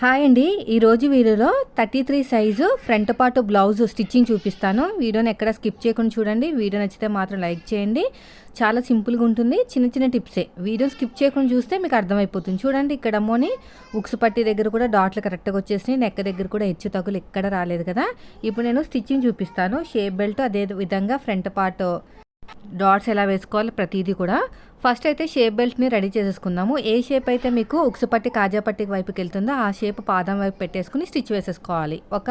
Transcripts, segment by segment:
Hi అండి. ఈరోజు వీడియోలో thirty three size front part blouse stitching చూపిస్తాను. వీడియోని ఎక్కడ స్కిప్ చేయకుండా చూడండి. వీడియో నచ్చితే మాత్రం లైక్ చేయండి. చాలా సింపుల్గా ఉంటుంది. చిన్న చిన్న టిప్సే. వీడియో స్కిప్ చేయకుండా చూస్తే మీకు అర్థమైపోతుంది. చూడండి ఇక్కడ అమ్మోని ఉక్సు పట్టి దగ్గర కూడా డాట్లు కరెక్ట్గా వచ్చేసినాయి. నెక్క దగ్గర కూడా హెచ్చు తగులు ఎక్కడ రాలేదు కదా. ఇప్పుడు నేను స్టిచ్చింగ్ చూపిస్తాను. షేప్ బెల్ట్ అదే విధంగా ఫ్రంట్ పార్ట్ డాట్స్ ఎలా వేసుకోవాలి ప్రతిదీ కూడా. ఫస్ట్ అయితే షేప్ బెల్ట్ని రెడీ చేసేసుకుందాము. ఏ షేప్ అయితే మీకు ఉక్సుపట్టి కాజాపట్టి వైపుకి వెళ్తుందో ఆ షేప్ పాదం వైపు పెట్టేసుకుని స్టిచ్ వేసేసుకోవాలి. ఒక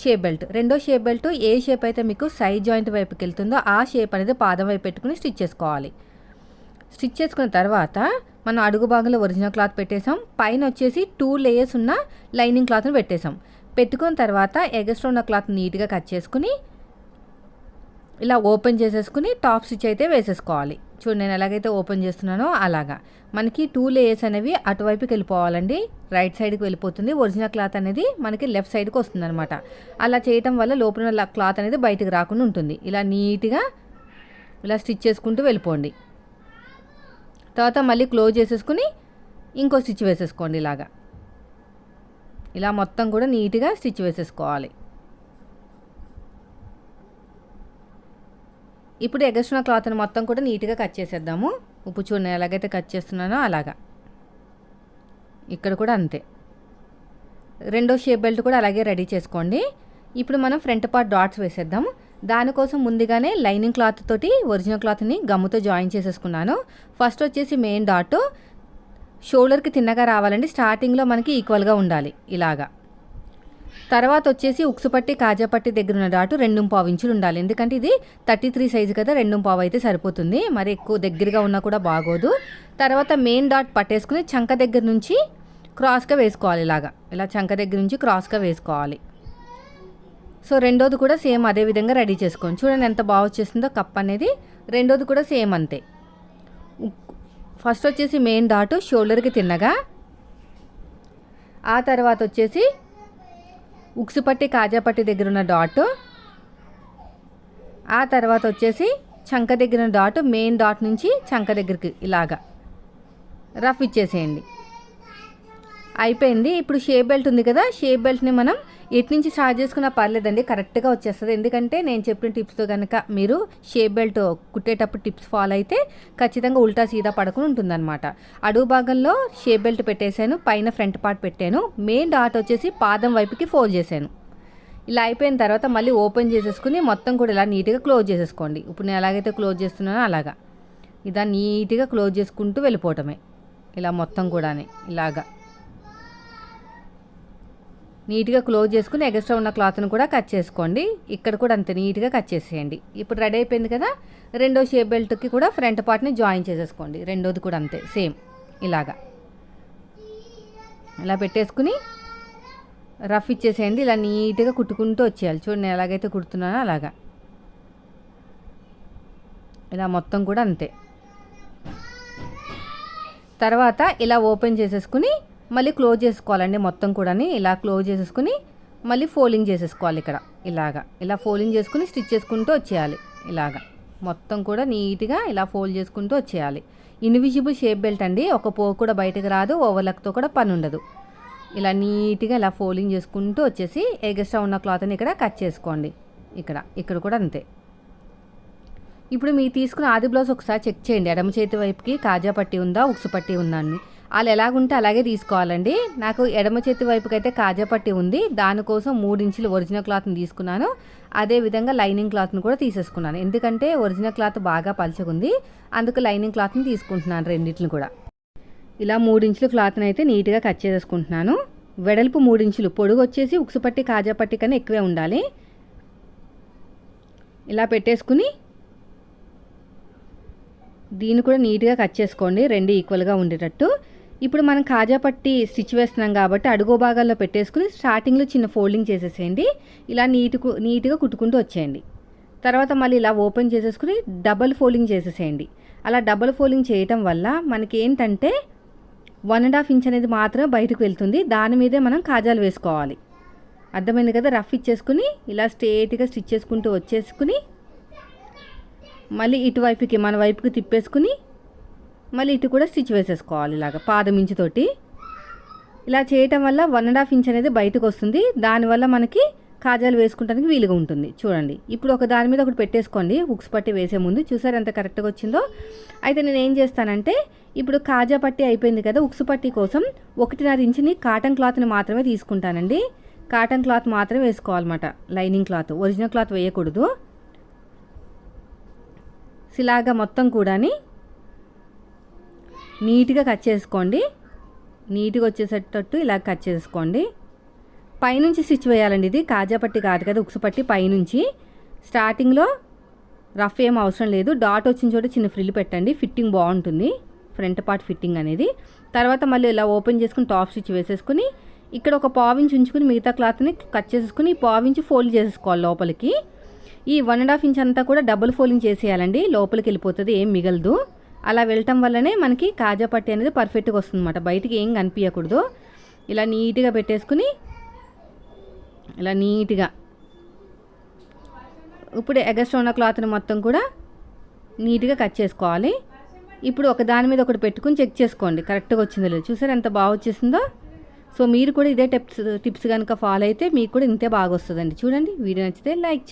షేప్ బెల్ట్ రెండో షేప్ బెల్ట్ ఏ షేప్ అయితే మీకు సైడ్ జాయింట్ వైపుకి వెళ్తుందో ఆ షేప్ అనేది పాదం వైపు పెట్టుకుని స్టిచ్ చేసుకోవాలి. స్టిచ్ చేసుకున్న తర్వాత మనం అడుగు భాగంలో ఒరిజినల్ క్లాత్ పెట్టేసాం పైన వచ్చేసి టూ లేయర్స్ ఉన్న లైనింగ్ క్లాత్ని పెట్టేసాం పెట్టుకున్న తర్వాత ఎగస్ట్రా ఉన్న క్లాత్ నీట్గా కట్ చేసుకుని ఇలా ఓపెన్ చేసేసుకుని టాప్ స్టిచ్ అయితే వేసేసుకోవాలి. చూడండి నేను ఎలాగైతే ఓపెన్ చేస్తున్నానో అలాగా. మనకి టూ లేయర్స్ అనేవి అటువైపుకి వెళ్ళిపోవాలండి. రైట్ సైడ్కి వెళ్ళిపోతుంది. ఒరిజినల్ క్లాత్ అనేది మనకి లెఫ్ట్ సైడ్కి వస్తుంది అనమాట అలా చేయటం వల్ల లోపల క్లాత్ అనేది బయటకు రాకుండా ఉంటుంది. ఇలా నీట్గా ఇలా స్టిచ్ చేసుకుంటూ వెళ్ళిపోండి. తర్వాత మళ్ళీ క్లోజ్ చేసేసుకుని ఇంకో స్టిచ్ వేసేసుకోండి ఇలాగా. ఇలా మొత్తం కూడా నీట్గా స్టిచ్ వేసేసుకోవాలి. ఇప్పుడు ఎగస్ట్రా క్లాత్ని మొత్తం కూడా నీట్గా కట్ చేసేద్దాము. ఉప్పు చూడండి ఎలాగైతే కట్ చేస్తున్నానో అలాగా. ఇక్కడ కూడా అంతే. రెండో షేప్ బెల్ట్ కూడా అలాగే రెడీ చేసుకోండి. ఇప్పుడు మనం ఫ్రంట్ పార్ట్ డాట్స్ వేసేద్దాం. దానికోసం ముందుగానే లైనింగ్ క్లాత్ తోటి ఒరిజినల్ క్లాత్ని గమ్ముతో జాయిన్ చేసేసుకున్నాను. ఫస్ట్ వచ్చేసి మెయిన్ డాట్. షోల్డర్కి తిన్నగా రావాలండి. స్టార్టింగ్లో మనకి ఈక్వల్గా ఉండాలి. ఇలాగా. తర్వాత వచ్చేసి ఉక్సుపట్టి కాజాపట్టి దగ్గర ఉన్న డాటు రెండు పావు ఇంచులు ఉండాలి. ఎందుకంటే ఇది థర్టీ త్రీ సైజు కదా రెండు పావు అయితే సరిపోతుంది. మరి ఎక్కువ దగ్గరగా ఉన్నా కూడా బాగోదు. తర్వాత మెయిన్ డాట్ పట్టేసుకుని చంక దగ్గర నుంచి క్రాస్గా వేసుకోవాలి ఇలాగా. ఇలా చంక దగ్గర నుంచి క్రాస్గా వేసుకోవాలి. సో రెండోది కూడా సేమ్ అదే విధంగా రెడీ చేసుకోండి. చూడండి ఎంత బాగా వచ్చేసిందో కప్ అనేది. రెండోది కూడా సేమ్ అంతే. ఫస్ట్ వచ్చేసి మెయిన్ డాటు షోల్డర్కి తిన్నగా. ఆ తర్వాత వచ్చేసి ఉక్సుపట్టి కాజాపట్టి దగ్గర ఉన్న డాట్. ఆ తర్వాత వచ్చేసి చంక దగ్గర ఉన్న డాట్ మెయిన్ డాట్ నుంచి చంక దగ్గరికి ఇలాగా. రఫ్ ఇచ్చేసేయండి. అయిపోయింది. ఇప్పుడు షేప్ బెల్ట్ ఉంది కదా షేప్ బెల్ట్ని మనం ఎటు నుంచి స్టార్ట్ చేసుకున్నా పర్లేదండి కరెక్ట్గా వచ్చేస్తుంది. ఎందుకంటే నేను చెప్పిన టిప్స్తో కనుక మీరు షేప్ బెల్ట్ కుట్టేటప్పుడు టిప్స్ ఫాలో అయితే ఖచ్చితంగా ఉల్టా సీదా పడకుండా ఉంటుందన్నమాట. అడుగు భాగంలో షేప్ బెల్ట్ పెట్టేశాను పైన ఫ్రంట్ పార్ట్ పెట్టాను మెయిన్ డాట్ వచ్చేసి పాదం వైపుకి ఫోల్డ్ చేశాను. ఇలా అయిపోయిన తర్వాత మళ్ళీ ఓపెన్ చేసేసుకుని మొత్తం కూడా ఇలా నీట్గా క్లోజ్ చేసేసుకోండి. ఇప్పుడు నేను ఎలాగైతే క్లోజ్ చేస్తున్నానో అలాగా. ఇదా నీట్గా క్లోజ్ చేసుకుంటూ వెళ్ళిపోవటమే. ఇలా మొత్తం కూడా ఇలాగా. నీట్గా క్లోజ్ చేసుకుని ఎగస్ట్రా ఉన్న క్లాత్ను కూడా కట్ చేసుకోండి. ఇక్కడ కూడా అంతే నీట్గా కట్ చేసేయండి. ఇప్పుడు రెడీ అయిపోయింది కదా? రెండో షేప్ బెల్ట్కి కూడా ఫ్రంట్ పార్ట్ని జాయిన్ చేసేసుకోండి. రెండోది కూడా అంతే సేమ్. ఇలాగా. ఇలా పెట్టేసుకుని రఫ్ ఇచ్చేసేయండి. ఇలా నీట్గా కుట్టుకుంటూ వచ్చేయాలి. చూడండి నేను ఎలాగైతే కుడుతున్నానో అలాగా. ఇలా మొత్తం కూడా అంతే. తర్వాత ఇలా ఓపెన్ చేసేసుకుని మళ్ళీ క్లోజ్ చేసుకోవాలండి మొత్తం కూడా ఇలా క్లోజ్ చేసేసుకుని మళ్ళీ ఫోల్డింగ్ చేసేసుకోవాలి ఇక్కడ. ఇలాగా. ఇలా ఫోల్డింగ్ చేసుకుని స్టిచ్ చేసుకుంటూ వచ్చేయాలి. ఇలాగా. మొత్తం కూడా నీట్గా ఇలా ఫోల్డ్ చేసుకుంటూ వచ్చేయాలి. ఇన్విజిబుల్ షేప్ బెల్ట్ అండి. ఒక పో కూడా బయటకు రాదు. ఓవర్లక్తో కూడా పని ఉండదు. ఇలా నీట్గా ఇలా ఫోల్డింగ్ చేసుకుంటూ వచ్చేసి ఎగస్ట్రా ఉన్న క్లాత్ని ఇక్కడ కట్ చేసుకోండి. ఇక్కడ. ఇక్కడ కూడా అంతే. ఇప్పుడు మీరు తీసుకున్న ఆది బ్లౌజ్ ఒకసారి చెక్ చేయండి. ఎడమ చేతి వైపుకి కాజా పట్టి ఉందా ఉక్సు పట్టి ఉందా అని. వాళ్ళు ఎలాగుంటే అలాగే తీసుకోవాలండి. నాకు ఎడమ చేతి వైపుకి అయితే కాజా పట్టి ఉంది. దానికోసం మూడించులు ఒరిజినల్ క్లాత్ని తీసుకున్నాను. అదే విధంగా లైనింగ్ క్లాత్ని కూడా తీసేసుకున్నాను. ఎందుకంటే ఒరిజినల్ క్లాత్ బాగా పలుచగుంది అందుకు లైనింగ్ క్లాత్ని తీసుకుంటున్నాను రెండింటిని కూడా. ఇలా మూడించులు క్లాత్ని అయితే నీట్గా కట్ చేసేసుకుంటున్నాను. వెడల్పు మూడించులు పొడుగు వచ్చేసి ఉక్సుపట్టి కాజా పట్టి కన్నా ఎక్కువే ఉండాలి. ఇలా పెట్టేసుకుని దీన్ని కూడా నీట్గా కట్ చేసుకోండి. రెండు ఈక్వల్గా ఉండేటట్టు. ఇప్పుడు మనం కాజా పట్టి స్టిచ్ వేస్తున్నాం కాబట్టి అడుగు భాగాల్లో పెట్టేసుకుని స్టార్టింగ్లో చిన్న ఫోల్డింగ్ చేసేసేయండి. ఇలా నీటుకు నీట్గా కుట్టుకుంటూ వచ్చేయండి. తర్వాత మళ్ళీ ఇలా ఓపెన్ చేసేసుకుని డబల్ ఫోల్డింగ్ చేసేసేయండి. అలా డబల్ ఫోల్డింగ్ చేయటం వల్ల మనకి ఏంటంటే వన్ అండ్ హాఫ్ ఇంచ్ అనేది మాత్రమే బయటకు వెళ్తుంది. దాని మీదే మనం కాజాలు వేసుకోవాలి. అర్థమైంది కదా? రఫ్ ఇచ్చేసుకుని ఇలా స్ట్రేట్గా స్టిచ్ చేసుకుంటూ వచ్చేసుకుని మళ్ళీ ఇటువైపుకి మన వైపుకి తిప్పేసుకుని మళ్ళీ ఇటు కూడా స్టిచ్ వేసేసుకోవాలి ఇలాగ పాదమించుతోటి ఇలా చేయటం వల్ల వన్ అండ్ హాఫ్ ఇంచ్ అనేది బయటకు వస్తుంది. దానివల్ల మనకి కాజాలు వేసుకుంటానికి వీలుగా ఉంటుంది. చూడండి. ఇప్పుడు ఒక దాని మీద ఒకటి పెట్టేసుకోండి. ఉక్స్ పట్టి వేసే ముందు. చూసారు ఎంత కరెక్ట్గా వచ్చిందో? అయితే నేను ఏం చేస్తానంటే ఇప్పుడు కాజా పట్టి అయిపోయింది కదా ఉక్స్ పట్టి కోసం ఒకటిన్నర ఇంచుని కాటన్ క్లాత్ని మాత్రమే తీసుకుంటానండి. కాటన్ క్లాత్ మాత్రమే వేసుకోవాలన్నమాట. లైనింగ్ క్లాత్ ఒరిజినల్ క్లాత్ వేయకూడదు. ఇలాగా మొత్తం కూడాని నీట్గా కట్ చేసుకోండి. నీట్గా వచ్చేసేటట్టు ఇలా కట్ చేసుకోండి. పైనుంచి స్టిచ్ వేయాలండి ఇది. కాజా పట్టి కాదు కదా ఉక్సు పట్టి పైనుంచి. స్టార్టింగ్లో రఫ్ ఏం అవసరం లేదు. డాట్ వచ్చిన చోట చిన్న ఫ్రిల్ పెట్టండి. ఫిట్టింగ్ బాగుంటుంది. ఫ్రంట్ పార్ట్ ఫిట్టింగ్ అనేది. తర్వాత మళ్ళీ ఇలా ఓపెన్ చేసుకుని టాప్ స్టిచ్ వేసేసుకుని ఇక్కడ ఒక పావించి ఉంచుకుని మిగతా క్లాత్ని కట్ చేసేసుకుని ఈ పావించి ఫోల్డ్ చేసేసుకోవాలి లోపలికి. ఈ వన్ అండ్ హాఫ్ ఇంచ్ అంతా కూడా డబుల్ ఫోల్డింగ్ చేసేయాలండి. లోపలికి వెళ్ళిపోతుంది ఏం మిగలదు. అలా వెళ్ళటం వల్లనే మనకి కాజా పట్టి అనేది పర్ఫెక్ట్గా వస్తుందన్నమాట. బయటికి ఏం కనిపించకూడదు ఇలా నీట్గా పెట్టేసుకుని ఇలా నీట్గా ఇప్పుడు ఎగస్ట్రా ఉన్న క్లాత్ని మొత్తం కూడా నీట్గా కట్ చేసుకోవాలి. ఇప్పుడు ఒక దాని మీద ఒకటి పెట్టుకుని చెక్ చేసుకోండి. కరెక్ట్గా వచ్చిందో లేదు. చూసారు ఎంత బాగా వచ్చేసిందో? సో మీరు కూడా ఇదే టిప్స్ టిప్స్ కనుక ఫాలో అయితే మీకు కూడా ఇంతే బాగా వస్తుందండి. చూడండి. వీడియో నచ్చితే లైక్